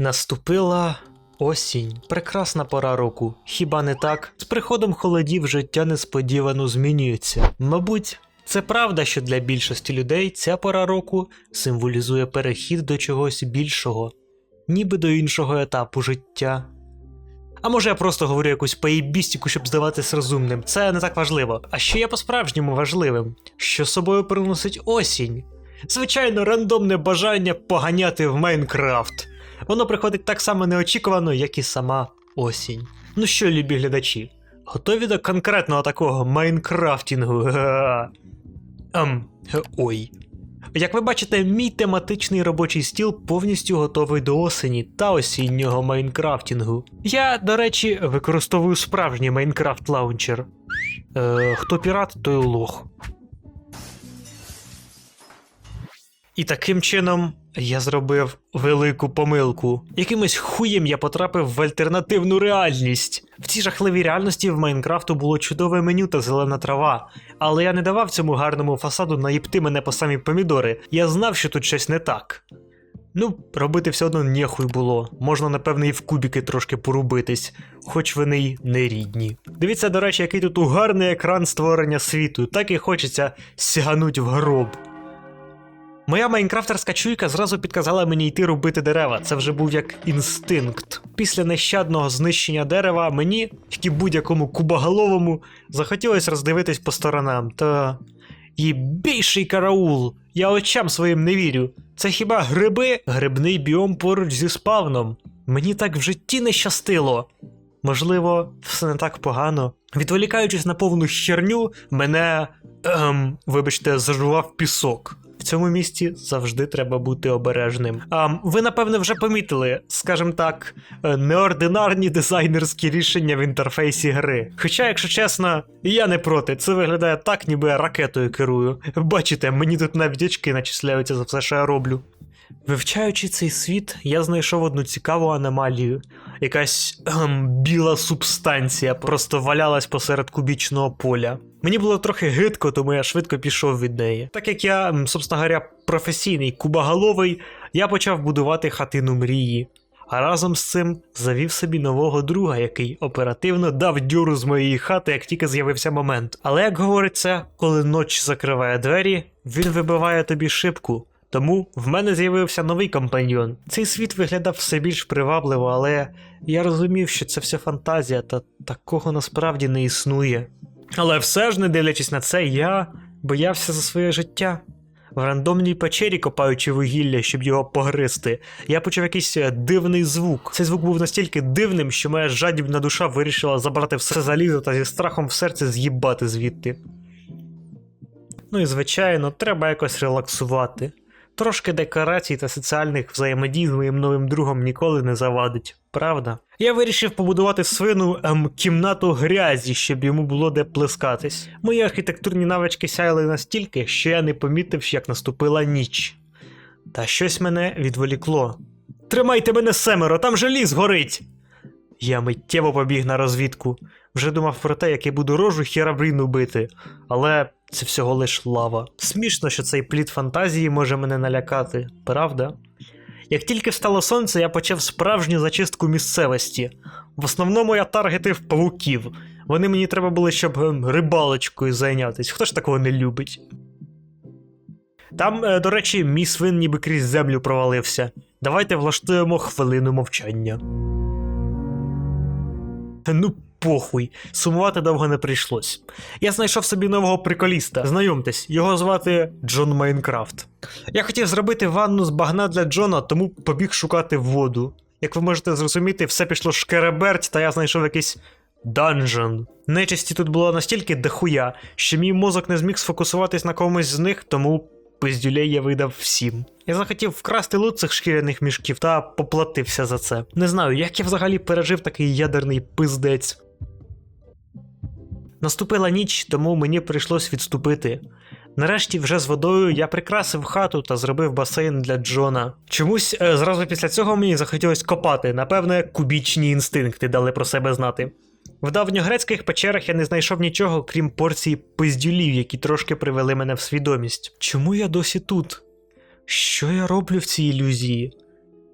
Наступила осінь, прекрасна пора року. Хіба не так? З приходом холодів життя несподівано змінюється. Мабуть, це правда, що для більшості людей ця пора року символізує перехід до чогось більшого, ніби до іншого етапу життя. А може я просто говорю якусь поєбістіку, щоб здаватись розумним. Це не так важливо. А що є по-справжньому важливим? Що собою приносить осінь? Звичайно, рандомне бажання поганяти в Майнкрафт. Воно приходить так само неочікувано, як і сама осінь. Ну що, любі глядачі, готові до конкретного такого Майнкрафтінгу? Га. Ем, ой. Як ви бачите, мій тематичний робочий стіл повністю готовий до осені та осіннього Майнкрафтінгу. Я, до речі, використовую справжній Майнкрафт лаунчер. Е, хто пірат, той лох. І таким чином я зробив велику помилку. Якимось хуєм я потрапив в альтернативну реальність. В цій жахливій реальності в Майнкрафту було чудове меню та зелена трава, але я не давав цьому гарному фасаду наїбти мене по самі помідори. Я знав, що тут щось не так. Ну, робити все одно нехуй було. Можна, напевне, і в кубіки трошки порубитись, хоч вони й не рідні. Дивіться, до речі, який тут гарний екран створення світу, так і хочеться сягануть в гроб. Моя майнкрафтерська чуйка зразу підказала мені йти робити дерева. Це вже був як інстинкт. Після нещадного знищення дерева мені, як і будь-якому кубоголовому, захотілося роздивитись по сторонам. Та. Єбійший караул! Я очам своїм не вірю. Це хіба гриби? Грибний біом поруч зі спавном. Мені так в житті не щастило. Можливо, все не так погано. Відволікаючись на повну херню, мене. Ем, вибачте, зажував пісок. В цьому місці завжди треба бути обережним. А ви напевне вже помітили, скажімо так, е, неординарні дизайнерські рішення в інтерфейсі гри. Хоча, якщо чесно, я не проти. Це виглядає так, ніби я ракетою керую. Бачите, мені тут навіть очки начисляються за все, що я роблю. Вивчаючи цей світ, я знайшов одну цікаву аномалію. Якась ем, біла субстанція просто валялась посеред кубічного поля. Мені було трохи гидко, тому я швидко пішов від неї. Так як я, собственно говоря, професійний кубоголовий, я почав будувати хатину мрії. А разом з цим завів собі нового друга, який оперативно дав дюру з моєї хати, як тільки з'явився момент. Але як говориться, коли ноч закриває двері, він вибиває тобі шибку. Тому в мене з'явився новий компаньйон. Цей світ виглядав все більш привабливо, але я розумів, що це все фантазія, та такого насправді не існує. Але все ж, не дивлячись на це, я боявся за своє життя. В рандомній печері, копаючи вугілля, щоб його погризти, я почув якийсь е, дивний звук. Цей звук був настільки дивним, що моя жадібна душа вирішила забрати все залізо та зі страхом в серці з'їбати звідти. Ну і звичайно, треба якось релаксувати. Трошки декорацій та соціальних взаємодій з моїм новим другом ніколи не завадить, правда? Я вирішив побудувати свину ем, кімнату грязі, щоб йому було де плескатись. Мої архітектурні навички сяяли настільки, що я не помітив, як наступила ніч. Та щось мене відволікло. Тримайте мене семеро, там же ліс горить! Я миттєво побіг на розвідку. Вже думав про те, як я буду рожу херабріну бити, але це всього лиш лава. Смішно, що цей плід фантазії може мене налякати, правда? Як тільки встало сонце, я почав справжню зачистку місцевості. В основному я таргетив павуків. Вони мені треба були, щоб ем, рибалочкою зайнятися. Хто ж такого не любить? Там, е, до речі, мій свин ніби крізь землю провалився. Давайте влаштуємо хвилину мовчання. Ну, похуй, сумувати довго не прийшлось. Я знайшов собі нового приколіста. Знайомтесь, його звати Джон Майнкрафт. Я хотів зробити ванну з багна для Джона, тому побіг шукати воду. Як ви можете зрозуміти, все пішло шкереберть, та я знайшов якийсь данжен. Нечисті тут було настільки дохуя, що мій мозок не зміг сфокусуватись на комусь з них, тому пиздюлей я видав всім. Я захотів вкрасти лут цих шкіряних мішків та поплатився за це. Не знаю, як я взагалі пережив такий ядерний пиздець. Наступила ніч, тому мені прийшлось відступити. Нарешті, вже з водою я прикрасив хату та зробив басейн для Джона. Чомусь е, зразу після цього мені захотілось копати, напевне, кубічні інстинкти дали про себе знати. В давньогрецьких печерах я не знайшов нічого, крім порції пиздюлів, які трошки привели мене в свідомість. Чому я досі тут? Що я роблю в цій ілюзії?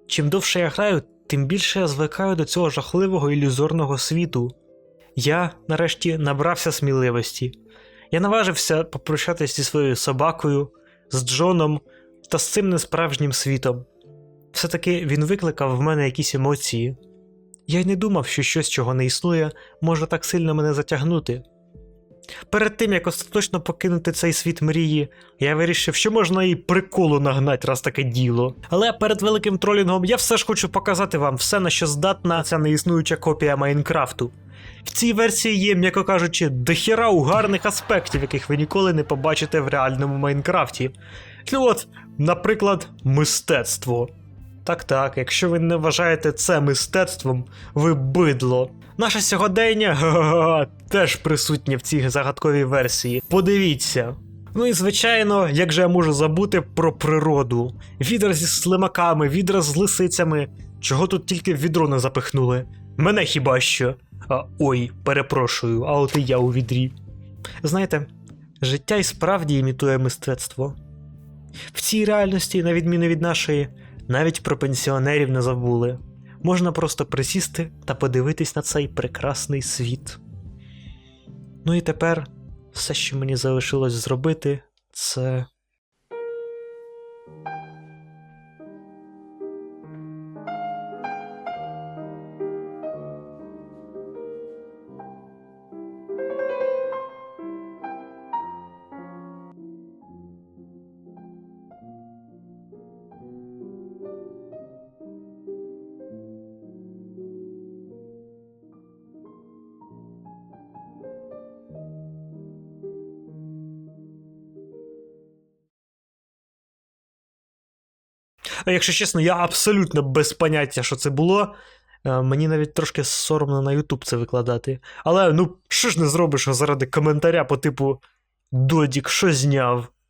Чим довше я граю, тим більше я звикаю до цього жахливого ілюзорного світу. Я, нарешті, набрався сміливості. Я наважився попрощатися зі своєю собакою, з Джоном та з цим несправжнім світом. Все-таки він викликав в мене якісь емоції. Я й не думав, що щось, чого не існує, може так сильно мене затягнути. Перед тим, як остаточно покинути цей світ мрії, я вирішив, що можна і приколу нагнати, раз таке діло. Але перед великим тролінгом я все ж хочу показати вам все, на що здатна ця неіснуюча копія Майнкрафту. В цій версії є, м'яко кажучи, дохіра угарних аспектів, яких ви ніколи не побачите в реальному Майнкрафті. Ну от, наприклад, мистецтво. Так так, якщо ви не вважаєте це мистецтвом, ви бидло. Наше сьогодення теж присутнє в цій загадковій версії. Подивіться. Ну і звичайно, як же я можу забути про природу? Відра зі слимаками, відра з лисицями. Чого тут тільки відро не запихнули? Мене хіба що? Ой, перепрошую, а от і я у відрі. Знаєте, життя і справді імітує мистецтво. В цій реальності, на відміну від нашої, навіть про пенсіонерів не забули. Можна просто присісти та подивитись на цей прекрасний світ. Ну і тепер все, що мені залишилось зробити, це. Якщо чесно, я абсолютно без поняття, що це було. Е, Мені навіть трошки соромно на YouTube це викладати. Але ну, що ж не зробиш заради коментаря по типу Додік, що зняв?